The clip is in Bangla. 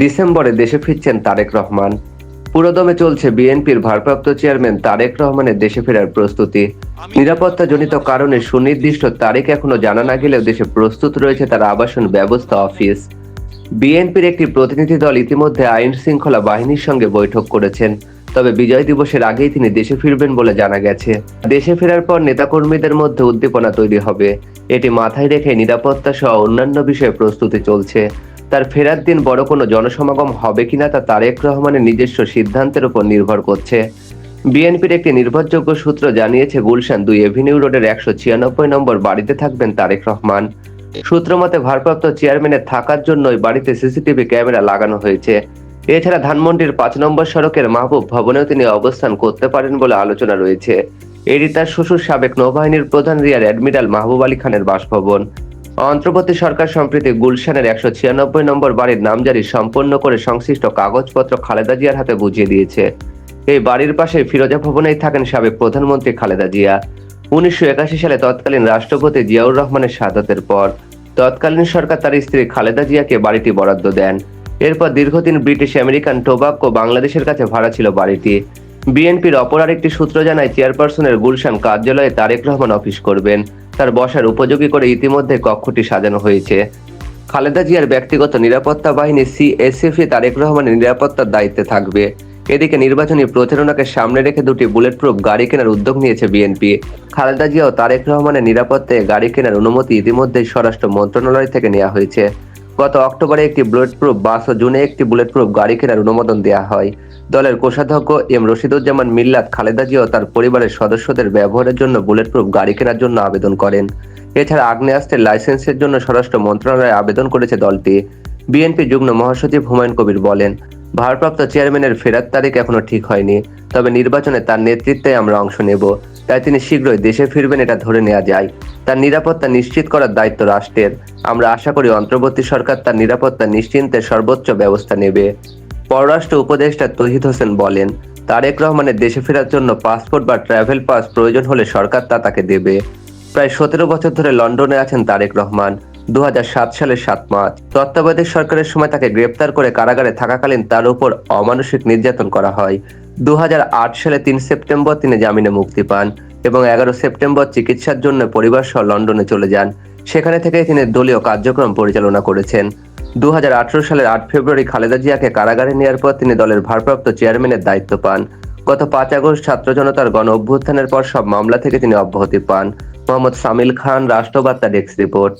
ডিসেম্বরে দেশে ফিরছেন তারেক রহমান। পুরোদমে চলছে বিএনপির ভারপ্রাপ্ত চেয়ারম্যান তারেক রহমানের দেশে ফেরার প্রস্তুতি। নিরাপত্তাজনিত কারণে সুনির্দিষ্ট তারিখ এখনও জানা না গেলেও দেশে প্রস্তুত রয়েছে তার আবাসন ব্যবস্থা অফিস। বিএনপির একটি প্রতিনিধি দল ইতিমধ্যে আইন শৃঙ্খলা বাহিনীর সঙ্গে বৈঠক করেছেন। তবে বিজয় দিবসের আগেই তিনি দেশে ফিরবেন বলে জানা গেছে। দেশে ফেরার পর নেতাকর্মীদের মধ্যে উদ্দীপনা তৈরি হবে। এটি মাথায় রেখে নিরাপত্তা সহ অন্যান্য বিষয়ে প্রস্তুতি চলছে। তার ফেরার দিন বড় কোনো জনসমাগম হবে কিনা তা তারেক রহমানের নিজস্ব সিদ্ধান্তের উপর নির্ভর করছে। বিএনপির একটি নির্ভরযোগ্য সূত্র জানিয়েছে, গুলশান দুই এভিনিউ রোডের একশো ছিয়ানব্বই নম্বর বাড়িতে থাকবেন তারেক রহমান। সূত্র মতে, ভারপ্রাপ্ত চেয়ারম্যানের থাকার জন্যই বাড়িতে সিসিটিভি ক্যামেরা লাগানো হয়েছে। এছাড়া ধানমন্ডির পাঁচ নম্বর সড়কের মাহবুব ভবনেও তিনি অবস্থান করতে পারেন বলে আলোচনা রয়েছে। এটি তার শ্বশুর সাবেক নৌবাহিনীর প্রধান রিয়ার অ্যাডমিরাল মাহবুব আলী খানের বাসভবন। অন্তর্বর্তী সরকার সম্প্রতি গুলশানের একশো ছিয়ানব্বই নম্বর বাড়ির নামজারি সম্পন্ন করে সংশ্লিষ্ট কাগজপত্র খালেদা জিয়ার হাতে বুঝিয়ে দিয়েছে। এই বাড়ির পাশে ফিরোজা ভবনেই থাকেন সাবেক প্রধানমন্ত্রী খালেদা জিয়া। উনিশশো একাশি সালে তৎকালীন রাষ্ট্রপতি জিয়াউর রহমানের শাহাদাতের পর তৎকালীন সরকার তার স্ত্রী খালেদা জিয়াকে বাড়িটি বরাদ্দ দেন। এরপর দীর্ঘদিন ব্রিটিশ আমেরিকান টোবাক্কো বাংলাদেশের কাছে ভাড়া ছিল বাড়িটি। বিএনপির অপর আরেকটি সূত্র জানায়, চেয়ারপারসনের গুলশান কার্যালয়ে তারেক রহমান অফিস করবেন। তার বসার উপযোগী করে ইতিমধ্যে কক্ষটি সাজানো হয়েছে। খালেদা জিয়ার ব্যক্তিগত নিরাপত্তা বাহিনী সিএসএফ তারেক রহমানের নিরাপত্তার দায়িত্বে থাকবে। এদিকে নির্বাচনী প্রচারণাকে সামনে রেখে দুটি বুলেট প্রুফ গাড়ি কেনার উদ্যোগ নিয়েছে বিএনপি। খালেদা জিয়া ও তারেক রহমানের নিরাপত্তায় গাড়ি কেনার অনুমতি ইতিমধ্যেই স্বরাষ্ট্র মন্ত্রণালয় থেকে নেওয়া হয়েছে। গত অক্টোবরে একটি বুলেট প্রুফ বাস ও জুনে একটি বুলেট প্রুফ গাড়ি কেনার অনুমোদন দেওয়া হয়। দলের কোষাধ্যক্ষ এম রশিদুজ্জামান মিল্লাত খালেদা জিয়া তার পরিবারের সদস্যদের ব্যবহারের জন্য বুলেট প্রুফ গাড়ি কেনার জন্য আবেদন করেন। এছাড়া আগ্নেয়াস্ত্রের লাইসেন্সের জন্য স্বরাষ্ট্র মন্ত্রণালয়ে আবেদন করেছে দলটি। বিএনপি যুগ্ম মহাসচিব হুমায়ুন কবির বলেন ভারপ্রাপ্ত চেয়ারম্যানের ফেরার তারিখ এখনও ঠিক হয়নি, তবে নির্বাচনে তার নেতৃত্বে আমরা অংশ নেব। তাই তিনি শীঘ্রই দেশে ফিরবেন, এটা ধরে নেওয়া যায়। তার নিরাপত্তা নিশ্চিত করার দায়িত্ব রাষ্ট্রের। আমরা আশা করি অন্তর্বর্তী সরকার তার নিরাপত্তা নিশ্চিন্তে সর্বোচ্চ ব্যবস্থা নেবে। পররাষ্ট্র উপদেষ্টা তহিদ হোসেন বলেন, তারেক রহমানের দেশে ফেরার জন্য পাসপোর্ট বা ট্রাভেল পাস প্রয়োজন হলে সরকার তা তাকে দেবে। প্রায় সতেরো বছর ধরে লন্ডনে আছেন তারেক রহমান। দু হাজার সাত সালের সাত মার্চ। তত্ত্বাবধায়ক সরকারের সময় তাকে গ্রেপ্তার করে কারাগারে থাকাকালীন তার উপর অমানসিক নির্যাতন করা হয়। দু হাজার আট সালে তিন সেপ্টেম্বর তিনি জামিনে মুক্তি পান এবং এগারো সেপ্টেম্বর চিকিৎসার জন্য পরিবার সহ লন্ডনে চলে যান। সেখানে থেকে তিনি দলীয় কার্যক্রম পরিচালনা করেছেন। দু হাজার আঠারো সালের আট ফেব্রুয়ারি খালেদা জিয়াকে কারাগারে নেওয়ার পর তিনি দলের ভারপ্রাপ্ত চেয়ারম্যানের দায়িত্ব পান। গত পাঁচ আগস্ট ছাত্র জনতার গণ অভ্যুত্থানের পর সব মামলা থেকে তিনি অব্যাহতি পান। মোহাম্মদ সামিল খান, রাষ্ট্রবার্তা ডেস্ক রিপোর্ট।